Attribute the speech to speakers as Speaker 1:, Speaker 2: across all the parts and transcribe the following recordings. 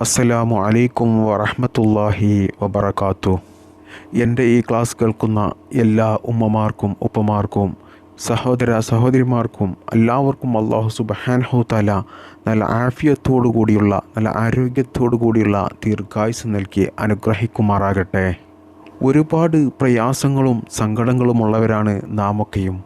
Speaker 1: അസ്സലാമു അലൈക്കും വറഹമത്തല്ലാഹി വബർക്കാത്തു എന്റെ ഈ ക്ലാസ് കേൾക്കുന്ന എല്ലാ ഉമ്മമാർക്കും ഉപ്പമാർക്കും സഹോദര സഹോദരിമാർക്കും എല്ലാവർക്കും അള്ളാഹു സുബഹാൻഹു താല നല്ല ആഫിയത്തോടു കൂടിയുള്ള നല്ല ആരോഗ്യത്തോടു കൂടിയുള്ള ദീർഘായുസ് നൽകി അനുഗ്രഹിക്കുമാറാകട്ടെ. ഒരുപാട് പ്രയാസങ്ങളും സങ്കടങ്ങളും ഉള്ളവരാണ് നാമൊക്കെയും.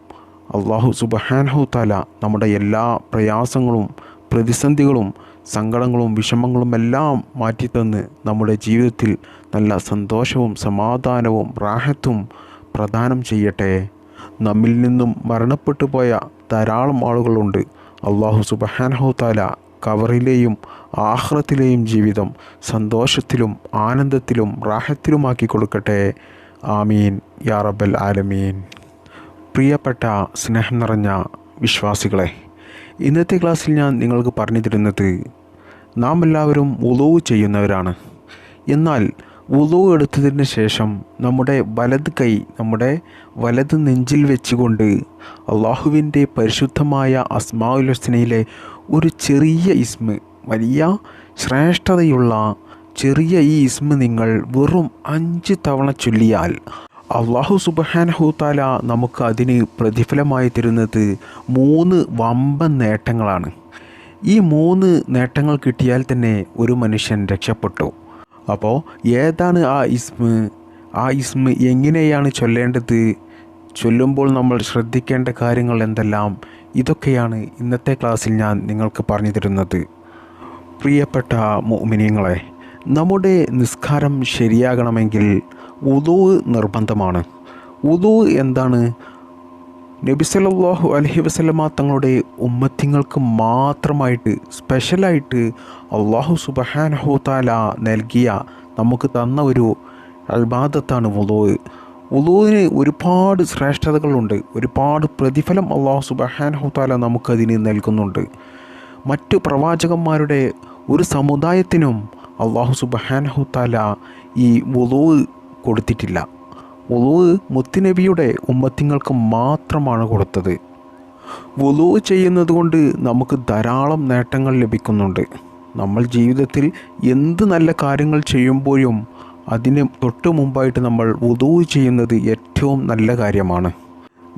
Speaker 1: അള്ളാഹു സുബഹാൻഹു താല നമ്മുടെ എല്ലാ പ്രയാസങ്ങളും പ്രതിസന്ധികളും സങ്കടങ്ങളും വിഷമങ്ങളും എല്ലാം മാറ്റിത്തന്ന് നമ്മുടെ ജീവിതത്തിൽ നല്ല സന്തോഷവും സമാധാനവും റാഹത്തും പ്രദാനം ചെയ്യട്ടെ. നമ്മിൽ നിന്നും മരണപ്പെട്ടു പോയ ധാരാളം ആളുകളുണ്ട്. അള്ളാഹു സുബഹാനഹു താല കവറിലെയും ആഹ്റത്തിലെയും ജീവിതം സന്തോഷത്തിലും ആനന്ദത്തിലും റാഹത്തിലുമാക്കി കൊടുക്കട്ടെ. ആമീൻ. യാ റബ്ബൽ ആലമീൻ. പ്രിയപ്പെട്ട സ്നേഹം നിറഞ്ഞ വിശ്വാസികളെ ഇന്നത്തെ ക്ലാസ്സിൽ ഞാൻ നിങ്ങൾക്ക് പറഞ്ഞു തരുന്നത് നാം എല്ലാവരും ഉളവ് ചെയ്യുന്നവരാണ്. എന്നാൽ ഉളവ് എടുത്തതിന് ശേഷം നമ്മുടെ വലത് കൈ നമ്മുടെ വലത് നെഞ്ചിൽ വെച്ചുകൊണ്ട് അള്ളാഹുവിന്റെ പരിശുദ്ധമായ അസ്മാഉൽ ഒരു ചെറിയ ഇസ്മ വലിയ ശ്രേഷ്ഠതയുള്ള ചെറിയ ഈ ഇസ്മ നിങ്ങൾ വെറും അഞ്ച് തവണ ചൊല്ലിയാൽ അള്ളാഹു സുബഹാനഹുത്താല നമുക്ക് അതിന് പ്രതിഫലമായി തരുന്നത് മൂന്ന് വമ്പൻ നേട്ടങ്ങളാണ്. ഈ മൂന്ന് നേട്ടങ്ങൾ കിട്ടിയാൽ തന്നെ ഒരു മനുഷ്യൻ രക്ഷപ്പെട്ടു. അപ്പോൾ ഏതാണ് ആ ഇസ്മ? ആ ഇസ്മ എങ്ങനെയാണ് ചൊല്ലേണ്ടത്? ചൊല്ലുമ്പോൾ നമ്മൾ ശ്രദ്ധിക്കേണ്ട കാര്യങ്ങൾ എന്തെല്ലാം? ഇതൊക്കെയാണ് ഇന്നത്തെ ക്ലാസ്സിൽ ഞാൻ നിങ്ങൾക്ക് പറഞ്ഞു തരുന്നത്. പ്രിയപ്പെട്ട മോമിനിയങ്ങളെ നമ്മുടെ നിസ്കാരം ശരിയാകണമെങ്കിൽ ഉദു നിർബന്ധമാണ്. ഉദു എന്താണ്? നബി അലഹി വസല്ലമ തങ്ങളുടെ ഉമ്മത്തിങ്ങൾക്ക് മാത്രമായിട്ട് സ്പെഷ്യലായിട്ട് അള്ളാഹു സുബഹാനഹു താല നൽകിയ നമുക്ക് തന്ന ഒരു അൽബാദത്താണ് വുളു. വുളുവിന് ഒരുപാട് ശ്രേഷ്ഠതകളുണ്ട്. ഒരുപാട് പ്രതിഫലം അള്ളാഹു സുബഹാനഹു താല നമുക്കതിന് നൽകുന്നുണ്ട്. മറ്റു പ്രവാചകന്മാരുടെ ഒരു സമുദായത്തിനും അള്ളാഹു സുബഹാനഹു താല ഈ വുളു കൊടുത്തിട്ടില്ല. വുളു മുത്തുനബിയുടെ ഉമ്മത്തിങ്ങൾക്ക് മാത്രമാണ് കൊടുത്തത്. വുളു ചെയ്യുന്നത് കൊണ്ട് നമുക്ക് ധാരാളം നേട്ടങ്ങൾ ലഭിക്കുന്നുണ്ട്. നമ്മൾ ജീവിതത്തിൽ എന്ത് നല്ല കാര്യങ്ങൾ ചെയ്യുമ്പോഴും അതിന് തൊട്ട് മുമ്പായിട്ട് നമ്മൾ വുളു ചെയ്യുന്നത് ഏറ്റവും നല്ല കാര്യമാണ്.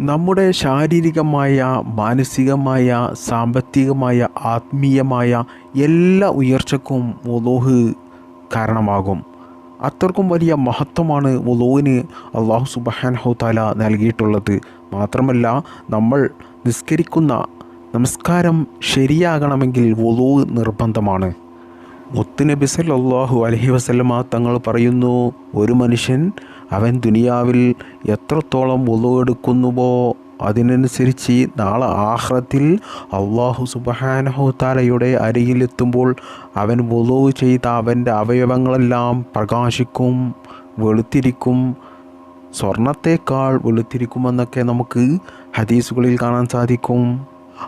Speaker 1: നമ്മുടെ ശാരീരികമായ മാനസികമായ സാമ്പത്തികമായ ആത്മീയമായ എല്ലാ ഉയർച്ചക്കും വുളൂഹ് കാരണമാകും. അത്രക്കും വലിയ മഹത്വമാണ് വുളുവിന് അള്ളാഹു സുബഹാൻഹു താല നൽകിയിട്ടുള്ളത്. മാത്രമല്ല നമ്മൾ നിസ്കരിക്കുന്ന നമസ്കാരം ശരിയാകണമെങ്കിൽ വുളു നിർബന്ധമാണ്. മുത്തുനബി സല്ലാഹു അലഹി വസല്ലമ തങ്ങൾ പറയുന്നു ഒരു മനുഷ്യൻ അവൻ ദുനിയാവിൽ എത്രത്തോളം വുളു എടുക്കുന്നുവോ അതിനനുസരിച്ച് നാളെ ആഹ്റത്തിൽ അള്ളാഹു സുബഹാനഹു താലയുടെ അരികിലെത്തുമ്പോൾ അവൻ വുളു ചെയ്ത അവന്റെ അവയവങ്ങളെല്ലാം പ്രകാശിക്കും വെളുത്തിരിക്കും. സ്വർണത്തേക്കാൾ വെളുത്തിരിക്കുമെന്നൊക്കെ നമുക്ക് ഹദീസുകളിൽ കാണാൻ സാധിക്കും.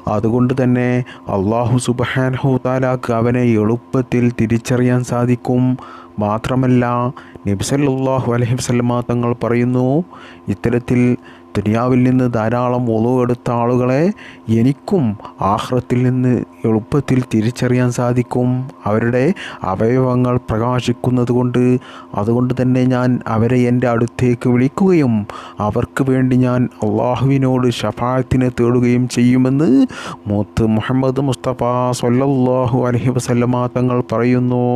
Speaker 1: അതുകൊണ്ട് തന്നെ അള്ളാഹു സുബഹാൻഹു താലാക്ക് അവനെ എളുപ്പത്തിൽ തിരിച്ചറിയാൻ സാധിക്കും. മാത്രമല്ല നബ്സല്ലാഹു അലൈഹി തങ്ങൾ പറയുന്നു ഇത്തരത്തിൽ ദുനിയാവിൽ നിന്ന് ധാരാളം എടുത്ത ആളുകളെ എനിക്കും ആഹ്റത്തിൽ നിന്ന് എളുപ്പത്തിൽ തിരിച്ചറിയാൻ സാധിക്കും. അവരുടെ അവയവങ്ങൾ പ്രകാശിക്കുന്നത് കൊണ്ട് അതുകൊണ്ട് തന്നെ ഞാൻ അവരെ എന്റെ അടുത്തേക്ക് വിളിക്കുകയും അവർക്ക് വേണ്ടി ഞാൻ അള്ളാഹുവിനോട് ഷഫായത്തിനെ തേടുകയും ചെയ്യുമെന്ന് മൂത്ത് മുഹമ്മദ് മുസ്തഫ സൊല്ലാഹു അലഹി വസല്ലമാ തങ്ങൾ പറയുന്നു.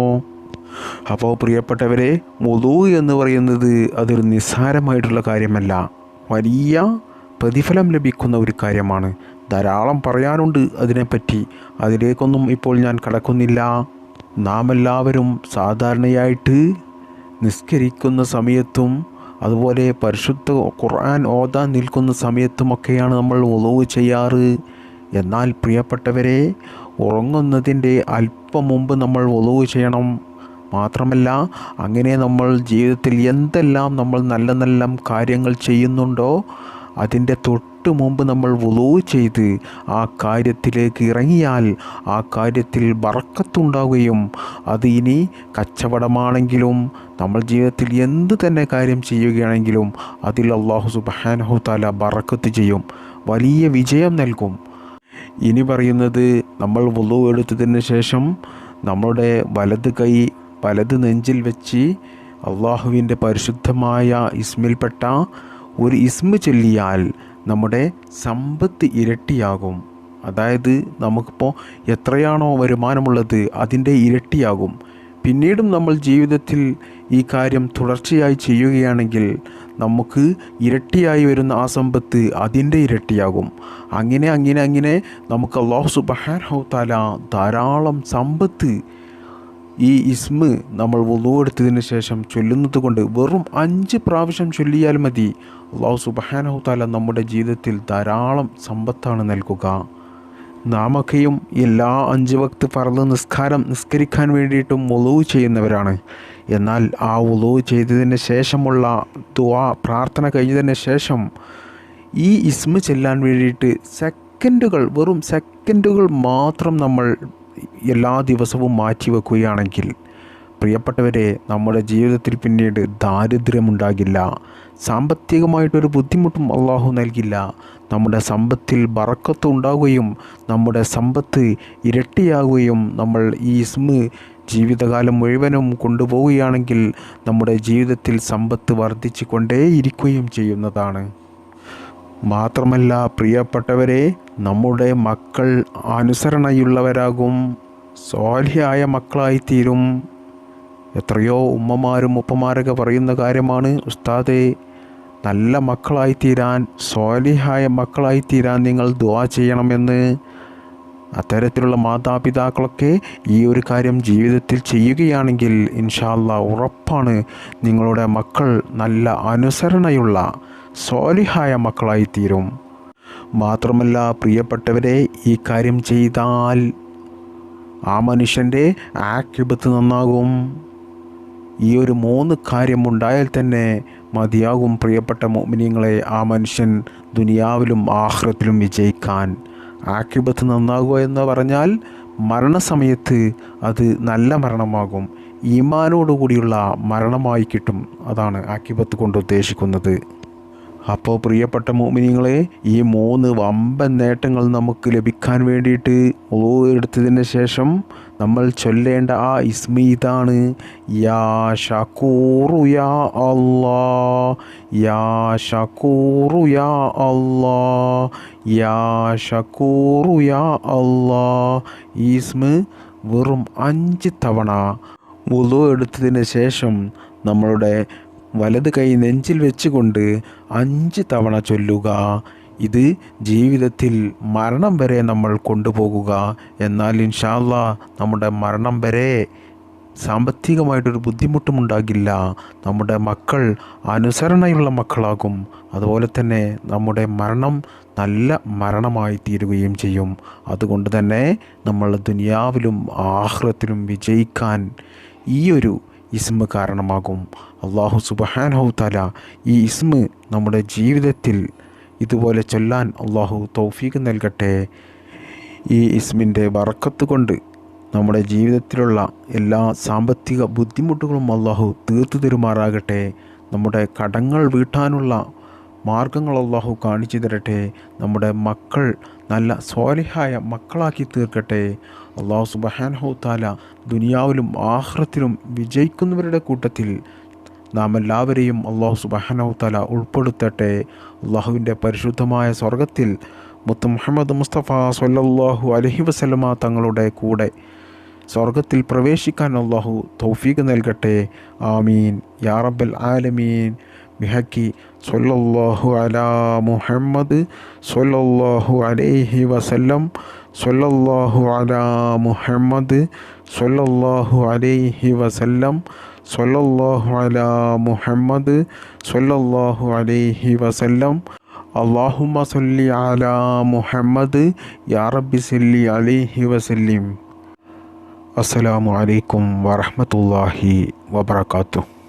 Speaker 1: അപ്പോൾ പ്രിയപ്പെട്ടവരെ മുതു എന്ന് പറയുന്നത് അതൊരു നിസ്സാരമായിട്ടുള്ള കാര്യമല്ല. വലിയ പ്രതിഫലം ലഭിക്കുന്ന ഒരു കാര്യമാണ്. ധാരാളം പറയാനുണ്ട് അതിനെപ്പറ്റി. അതിലേക്കൊന്നും ഇപ്പോൾ ഞാൻ കടക്കുന്നില്ല. നാം എല്ലാവരും സാധാരണയായിട്ട് നിസ്കരിക്കുന്ന സമയത്തും അതുപോലെ പരിശുദ്ധ ഖുർആൻ ഓതാൻ നിൽക്കുന്ന സമയത്തുമൊക്കെയാണ് നമ്മൾ ഉളവ് ചെയ്യാറ്. എന്നാൽ പ്രിയപ്പെട്ടവരെ ഉറങ്ങുന്നതിന്റെ അല്പം മുമ്പ് നമ്മൾ ഉളവ് ചെയ്യണം. മാത്രമല്ല അങ്ങനെ നമ്മൾ ജീവിതത്തിൽ എന്തെല്ലാം നമ്മൾ നല്ല നല്ല കാര്യങ്ങൾ ചെയ്യുന്നുണ്ടോ അതിന്റെ തൊട്ട് മുമ്പ് നമ്മൾ വുളു ചെയ്ത് ആ കാര്യത്തിലേക്ക് ഇറങ്ങിയാൽ ആ കാര്യത്തിൽ വറക്കത്തുണ്ടാവുകയും അത് ഇനി കച്ചവടമാണെങ്കിലും നമ്മൾ ജീവിതത്തിൽ എന്ത് തന്നെ കാര്യം ചെയ്യുകയാണെങ്കിലും അതിൽ അള്ളാഹു സുബാനഹു താല ബറക്കത്ത് ചെയ്യും വലിയ വിജയം നൽകും. ഇനി പറയുന്നത് നമ്മൾ വുളു എടുത്തതിന് ശേഷം നമ്മുടെ വലത് കൈ വലത് നെഞ്ചിൽ വെച്ച് അള്ളാഹുവിന്റെ പരിശുദ്ധമായ ഇസ്മിൽപ്പെട്ട ഒരു ഇസ്മ ചൊല്ലിയാൽ നമ്മുടെ സമ്പത്ത് ഇരട്ടിയാകും. അതായത് നമുക്കിപ്പോൾ എത്രയാണോ വരുമാനമുള്ളത് അതിന്റെ ഇരട്ടിയാകും. പിന്നീടും നമ്മൾ ജീവിതത്തിൽ ഈ കാര്യം തുടർച്ചയായി ചെയ്യുകയാണെങ്കിൽ നമുക്ക് ഇരട്ടിയായി വരുന്ന ആ സമ്പത്ത് അതിന്റെ ഇരട്ടിയാകും. അങ്ങനെ അങ്ങനെ അങ്ങനെ നമുക്ക് അള്ളാഹു സുബഹാൻ ഹൗത്താല ധാരാളം സമ്പത്ത് ഈ ഇസ്മ് നമ്മൾ വുളു എടുത്തതിന് ശേഷം ചൊല്ലുന്നത് കൊണ്ട് വെറും അഞ്ച് പ്രാവശ്യം ചൊല്ലിയാൽ മതി. അള്ളാഹു സുബഹാനഹു താല നമ്മുടെ ജീവിതത്തിൽ ധാരാളം സമ്പത്താണ് നൽകുക. നാമൊക്കെയും എല്ലാ അഞ്ച് വക്ത് പറന്ന് നിസ്കാരം നിസ്കരിക്കാൻ വേണ്ടിയിട്ടും ഒളിവ് ചെയ്യുന്നവരാണ്. എന്നാൽ ആ ഒളിവ് ചെയ്തതിന് ശേഷമുള്ള ദുവാ പ്രാർത്ഥന കഴിഞ്ഞതിന് ശേഷം ഈ ഇസ്മ ചെല്ലാൻ വേണ്ടിയിട്ട് സെക്കൻഡുകൾ വെറും സെക്കൻഡുകൾ മാത്രം നമ്മൾ എല്ലാ ദിവസവും മാറ്റി വെക്കുകയാണെങ്കിൽ പ്രിയപ്പെട്ടവരെ നമ്മുടെ ജീവിതത്തിൽ പിന്നീട് ദാരിദ്ര്യമുണ്ടാകില്ല സാമ്പത്തികമായിട്ടൊരു ബുദ്ധിമുട്ടും അള്ളാഹു നൽകില്ല നമ്മുടെ സമ്പത്തിൽ ബറക്കത്ത് ഉണ്ടാവുകയും നമ്മുടെ സമ്പത്ത് ഇരട്ടിയാകുകയും നമ്മൾ ഈ ഇസ്മ് ജീവിതകാലം മുഴുവനും കൊണ്ടുപോവുകയാണെങ്കിൽ നമ്മുടെ ജീവിതത്തിൽ സമ്പത്ത് വർദ്ധിച്ചു കൊണ്ടേയിരിക്കുകയും ചെയ്യുന്നതാണ്. മാത്രമല്ല പ്രിയപ്പെട്ടവരെ നമ്മുടെ മക്കൾ അനുസരണയുള്ളവരാകും. സ്വാലിയായ മക്കളായിത്തീരും. എത്രയോ ഉമ്മമാരും ഉപ്പമാരൊക്കെ പറയുന്ന കാര്യമാണ് ഉസ്താദെ നല്ല മക്കളായിത്തീരാൻ സ്വാലിഹായ മക്കളായിത്തീരാൻ നിങ്ങൾ ദുവാ ചെയ്യണമെന്ന്. അത്തരത്തിലുള്ള മാതാപിതാക്കളൊക്കെ ഈ ഒരു കാര്യം ജീവിതത്തിൽ ചെയ്യുകയാണെങ്കിൽ ഇൻഷാല്ല ഉറപ്പാണ് നിങ്ങളുടെ മക്കൾ നല്ല അനുസരണയുള്ള സ്വാലിഹായ മക്കളായിത്തീരും. മാത്രമല്ല പ്രിയപ്പെട്ടവരെ ഈ കാര്യം ചെയ്താൽ ആ മനുഷ്യന്റെ ആക്യുബത്ത് നന്നാകും. ഈ ഒരു മൂന്ന് കാര്യം കാര്യമുണ്ടായാൽ തന്നെ മതിയാകും പ്രിയപ്പെട്ട മോമിനിയങ്ങളെ ആ മനുഷ്യൻ ദുനിയാവിലും ആഹ്രത്തിലും വിജയിക്കാൻ. ആക്യുബത്ത് നന്നാകുക എന്ന് പറഞ്ഞാൽ മരണസമയത്ത് അത് നല്ല മരണമാകും. ഈമാനോടുകൂടിയുള്ള മരണമായി കിട്ടും. അതാണ് ആക്യുബത്ത് കൊണ്ട് ഉദ്ദേശിക്കുന്നത്. അപ്പോൾ പ്രിയപ്പെട്ട മോമിനിങ്ങളെ ഈ മൂന്ന് വമ്പൻ നേട്ടങ്ങൾ നമുക്ക് ലഭിക്കാൻ വേണ്ടിയിട്ട് ഓ എടുത്തതിന് ശേഷം നമ്മൾ ചൊല്ലേണ്ട ആ ഇസ്മി ഇതാണ്. യാ ഷക്കൂറു യാ അല്ലാ. യാ ഷക്കൂറു യാ അല്ലാ. യാ ഷക്കൂറു യാ അല്ലാ. ഈ ഇസ്മ വെറും അഞ്ച് തവണ ഉളു എടുത്തതിന് ശേഷം നമ്മളുടെ വലത് കൈ നെഞ്ചിൽ വെച്ചുകൊണ്ട് അഞ്ച് തവണ ചൊല്ലുക. ഇത് ജീവിതത്തിൽ മരണം വരെ നമ്മൾ കൊണ്ടുപോകുക. എന്നാൽ ഇൻഷാല്ല നമ്മുടെ മരണം വരെ സാമ്പത്തികമായിട്ടൊരു ബുദ്ധിമുട്ടും ഉണ്ടാകില്ല നമ്മുടെ മക്കൾ അനുസരണയുള്ള മക്കളാകും. അതുപോലെ തന്നെ നമ്മുടെ മരണം നല്ല മരണമായി തീരുകയും ചെയ്യും. അതുകൊണ്ട് തന്നെ നമ്മൾ ദുനിയാവിലും ആഹ്ലത്തിലും വിജയിക്കാൻ ഈ ഒരു ഇസ്മ കാരണമാകും. അള്ളാഹു സുബഹാനഹു തല ഈ ഇസ്മ നമ്മുടെ ജീവിതത്തിൽ ഇതുപോലെ ചൊല്ലാൻ അള്ളാഹു തൗഫീഖ് നൽകട്ടെ. ഈ ഇസ്മിന്റെ വറക്കത്ത് കൊണ്ട് നമ്മുടെ ജീവിതത്തിലുള്ള എല്ലാ സാമ്പത്തിക ബുദ്ധിമുട്ടുകളും അള്ളാഹു തീർത്തു തരുമാറാകട്ടെ നമ്മുടെ കടങ്ങൾ വീട്ടാനുള്ള മാർഗങ്ങൾ അള്ളാഹു കാണിച്ചു തരട്ടെ. നമ്മുടെ മക്കൾ നല്ല സ്വാലിഹായ മക്കളാക്കി തീർക്കട്ടെ. അള്ളാഹു സുബഹാൻഹു താല ദുനിയാവിലും ആഹ്റത്തിലും വിജയിക്കുന്നവരുടെ കൂട്ടത്തിൽ നാം എല്ലാവരെയും അള്ളാഹു സുബഹാനഹു താല ഉൾപ്പെടുത്തട്ടെ. അള്ളാഹുവിന്റെ പരിശുദ്ധമായ സ്വർഗത്തിൽ മുത്ത് മുഹമ്മദ് മുസ്തഫ സൊല്ലാഹു അലഹി വസ്ലമ തങ്ങളുടെ കൂടെ സ്വർഗത്തിൽ പ്രവേശിക്കാൻ അള്ളാഹു തൗഫീഖ് നൽകട്ടെ. ആമീൻ. യാ റബ്ബൽ ആലമീൻ. ബിഹക്കി സൊല്ലാഹു അലാ മുഹമ്മദ് സൊല്ലാഹു അലൈഹി വസല്ലം സൊല്ലാഹു അലാ മുഹമ്മദ് സൊല്ലാഹു അലൈഹി വസല്ലം സൊല്ലാഹു അലാ മുഹമ്മദ് സൊല്ലാഹു അലൈഹി വസല്ലം. അള്ളാഹുമ സല്ലി അലാ മുഹമ്മദ് യാ റബ്ബി സല്ലി അലൈഹി വസല്ലിം. അസ്സലാമു അലൈക്കും വറഹ്മത്തുള്ളാഹി വബറകാതുഹു.